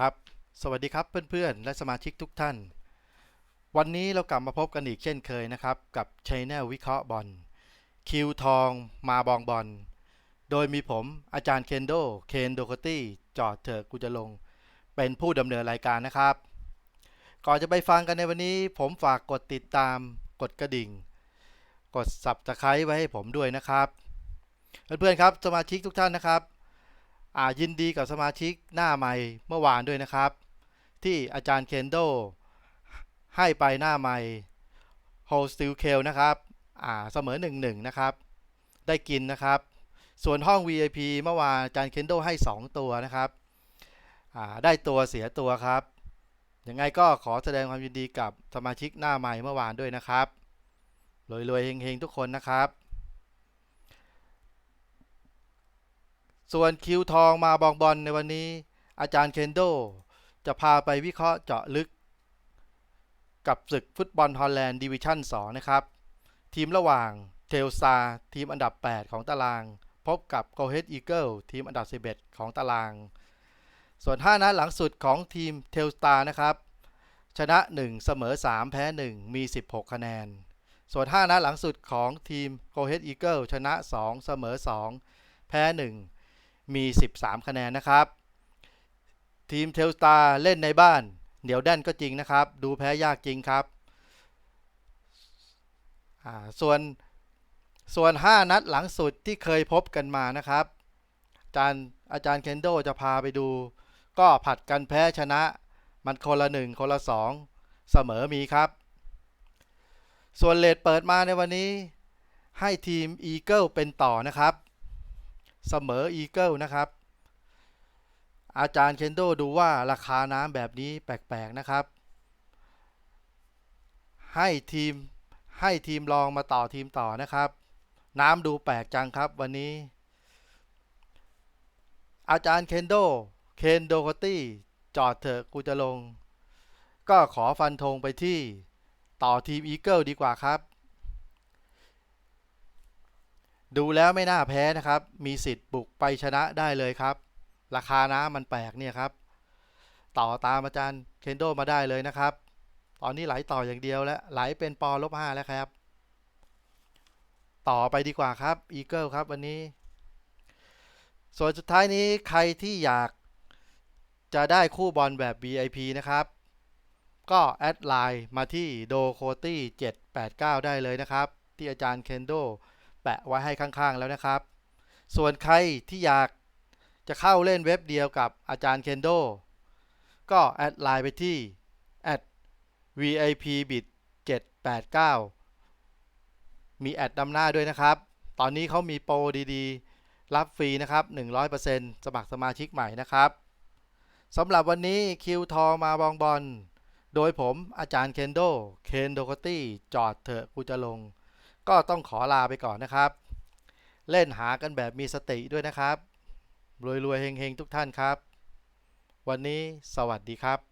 ครับสวัสดีครับเพื่อนๆ และสมาชิกทุกท่าน วันนี้เรากลับมาพบกันอีกเช่นเคยนะครับ กับช anel วิเคราะห์บอลคิวทองมาบองบอลโดยมีผมอาจารย์เคนโดเคนโดคตี้จอดเถอะกูจะลง เป็นผู้ดำเนินรายการนะครับ ก่อนจะไปฟังกันในวันนี้ ผมฝากกดติดตามกดกระดิ่ง กด subscribe ไว้ให้ผมด้วยนะครับ เพื่อนๆครับสมาชิกทุกท่านนะครับ ยินดีกับสมาชิกหน้าใหม่เมื่อวานด้วยนะครับ ที่อาจารย์เคนโดให้ไปหน้าใหม่โฮสติลเคลนะครับอาเสมอ1นนะครับ ได้กินนะครับ ส่วนห้อง VIP เมื่อวานอาจารย์เคนโดให้ 2 ตัวนะครับอาได้ตัวเสียตัวครับยังไงก็ขอแสดงความยินดีกับสมาชิกหน้าใหม่เมื่อวานด้วยนะครับรวยๆเฮงๆทุกคนนะครับ ส่วนคิวทองมาบองบอลในวันนี้ อาจารย์เคนโด จะพาไปวิเคราะห์เจาะลึก กับศึกฟุตบอลฮอลแลนด์ดิวิชั่น 2 นะครับ ทีมระหว่างเทลซาทีมอันดับ 8 ของตาราง พบกับโกเฮดอีเกิลทีมอันดับ 11 ของตาราง ส่วน 5นัดหลังสุดของทีมเทลสตานะครับ ชนะ 1 เสมอ 3 แพ้ 1 มี 16 คะแนน ส่วน 5นัดหลังสุดของทีมโกเฮดอีเกิลชนะ 2 เสมอ 2 แพ้ 1 มี 13 คะแนนนะครับ ทีมเทลสตาเล่นในบ้านเดี๋ยวแดนก็จริงนะครับ ดูแพ้ยากจริงครับ ส่วนส่วน 5 นัดหลังสุดที่เคยพบกันมานะครับ อาจารย์อาจารย์เคนโดจะพาไปดู ก็ผัดกันแพ้ชนะ มันคนละ 1 คนละ 2 เสมอมีครับ ส่วนเลดเปิดมาในวันนี้ ให้ทีมอีเกิลเป็นต่อนะครับ เสมออีเกิลนะครับ อาจารย์เคนโดดูว่าราคาน้ำแบบนี้แปลกๆนะครับ ให้ทีมให้ทีมลองมาต่อทีมต่อนะครับ น้ำดูแปลกจังครับวันนี้ อาจารย์เคนโดเคนโดโคตี้จอดเถอะกูจะลง ก็ขอฟันธงไปที่ต่อทีมอีเกิลดีกว่าครับ ดูแล้วไม่น่าแพ้นะครับ มีสิทธิ์บุกไปชนะได้เลยครับ ราคาน้ำมันแปลกเนี่ยครับ ต่อตามอาจารย์เคนโดมาได้เลยนะครับ ตอนนี้ไหลต่ออย่างเดียวแล้วไหลเป็นปอลบห้าแล้วครับ ต่อไปดีกว่าครับอีเกิลครับวันนี้ ส่วนสุดท้ายนี้ใครที่อยากจะได้คู่บอลแบบ VIP นะครับ ก็แอดไลน์มาที่โดโคตี้789 ได้เลยนะครับ ที่อาจารย์เคนโด แปะไว้ให้ข้างๆแล้วนะครับ ส่วนใครที่อยากจะเข้าเล่นเว็บเดียวกับอาจารย์เคนโดก็แอดไลน์ไปที่ @vipbit 789 มีแอดนำหน้าด้วยนะครับ ตอนนี้เขามีโปรดีๆ รับฟรีนะครับ 100%สมัครสมาชิกใหม่นะครับสำหรับวันนี้คิวทอมาบองบอล โดยผมอาจารย์เคนโด เคนโดโคตี้ จอดเถอะกูจะลง ก็ต้องขอลาไปก่อนนะครับ เล่นหากันแบบมีสติด้วยนะครับรวยๆเฮงๆ ทุกท่านครับ วันนี้สวัสดีครับ